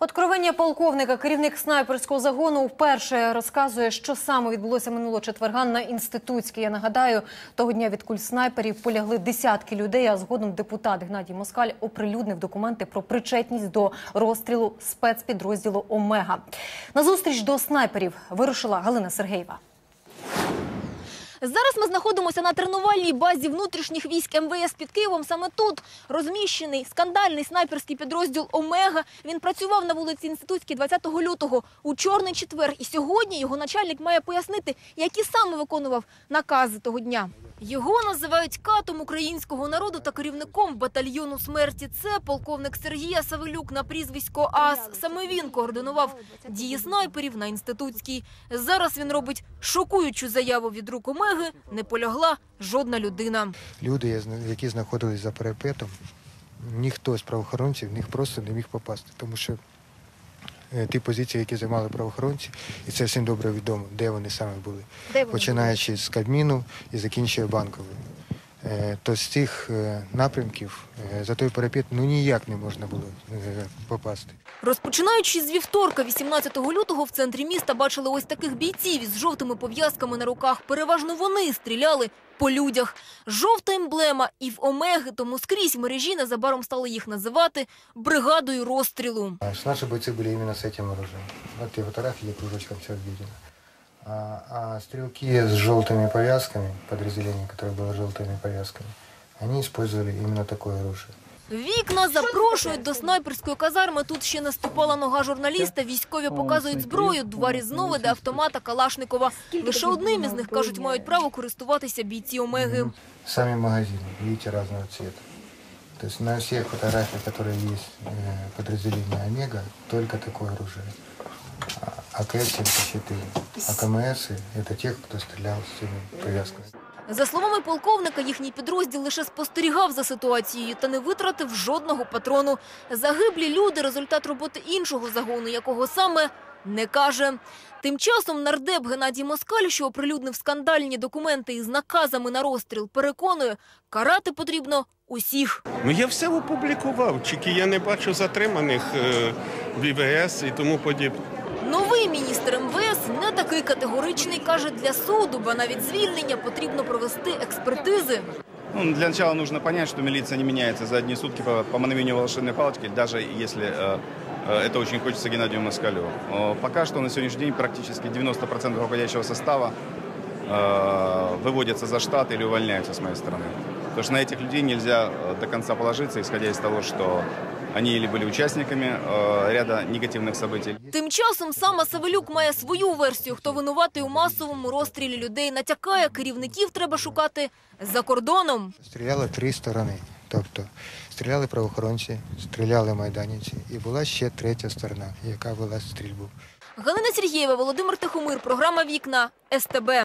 Откровення полковника, керівник снайперського загону, вперше розказує, що саме відбулося минулого четверга на інститутській. Я нагадаю, того дня від куль снайперів полягли десятки людей. А згодом депутат Гнадій Москаль оприлюднив документи про причетність до розстрілу спецпідрозділу Омега. На зустріч до снайперів вирушила Галина Сергеєва. Зараз ми знаходимося на тренувальній базі внутрішніх військ МВС під Києвом. Саме тут розміщений скандальний снайперський підрозділ Омега. Він працював на вулиці Інститутській 20 лютого у чорний четвер. І сьогодні його начальник має пояснити, які саме виконував накази того дня. Його називають катом українського народу та керівником батальйону смерті. Це полковник Сергія Савелюк на прізвисько Ас. Саме він координував дії снайперів на інститутській. Зараз він робить шокуючу заяву від рук Омеги. Не полягла жодна людина. Люди, які знаходились за парапетом, ніхто з правоохоронців в них просто не міг попасти, тому що ті позиції, які займали правоохоронці, і це всім добре відомо, де вони саме були, Де вони починаючи з Кабміну і закінчуючи банковою. Е, То з цих е, напрямків е, за той парапет ну ніяк не можна було е, попасти. Розпочинаючи з вівторка, 18 лютого, в центрі міста бачили ось таких бійців із жовтими пов'язками на руках. Переважно вони стріляли по людях. Жовта емблема і в Омеги, тому скрізь в мережі незабаром стали їх називати бригадою розстрілу. А ж Наши бойцы были именно с этим оружием. Вот и фотографии кружочком все видно. А, а стрелки с желтыми повязками, подразделение, которое было с желтыми повязками, они использовали именно такое оружие. Вікна запрошують до снайперської казарми. Тут ще не ступала нога журналіста. Військові показують зброю, два різновиди автомата Калашникова. Лише одним із них, кажуть, мають право користуватися бійці Омеги. Сами магазины, видите, разного цвета. То есть на всех фотографиях, которые есть э, подразделения Омега, только такое оружие. А АКС-74, АКМС – это тех, кто стрелял с этими повязками. За словами полковника, їхній підрозділ лише спостерігав за ситуацією та не витратив жодного патрону. Загиблі люди – результат роботи іншого загону, якого саме не каже. Тим часом нардеп Геннадій Москаль, що оприлюднив скандальні документи із наказами на розстріл, переконує, карати потрібно усіх. Ну я все опублікував, тільки я не бачу затриманих е, в ІВС і тому подібне. Новий міністр МВС не такий категоричний, каже, для суду, бо навіть звільнення потрібно провести експертизи. Ну, для начала нужно понять, что милиция не меняется за одни сутки по, по мановению волшебной палочки, даже если э, э, это очень хочется Геннадию Москалю. Э, пока что на сегодняшний день практически 90% руководящего состава э, выводятся за штат или увольняются с моей стороны. Потому что на этих людей нельзя э, до конца положиться, исходя из того, что они или были участниками э, ряда негативных событий, Тим часом саме Савелюк має свою версію, хто винуватий у масовому розстрілі людей. Натякає, керівників треба шукати за кордоном. Стріляли три сторони. Тобто стріляли правоохоронці, стріляли майданівці, і була ще третя сторона, яка вела стрільбу. Галина Сергієва, Володимир Тихомир, програма «Вікна», СТБ.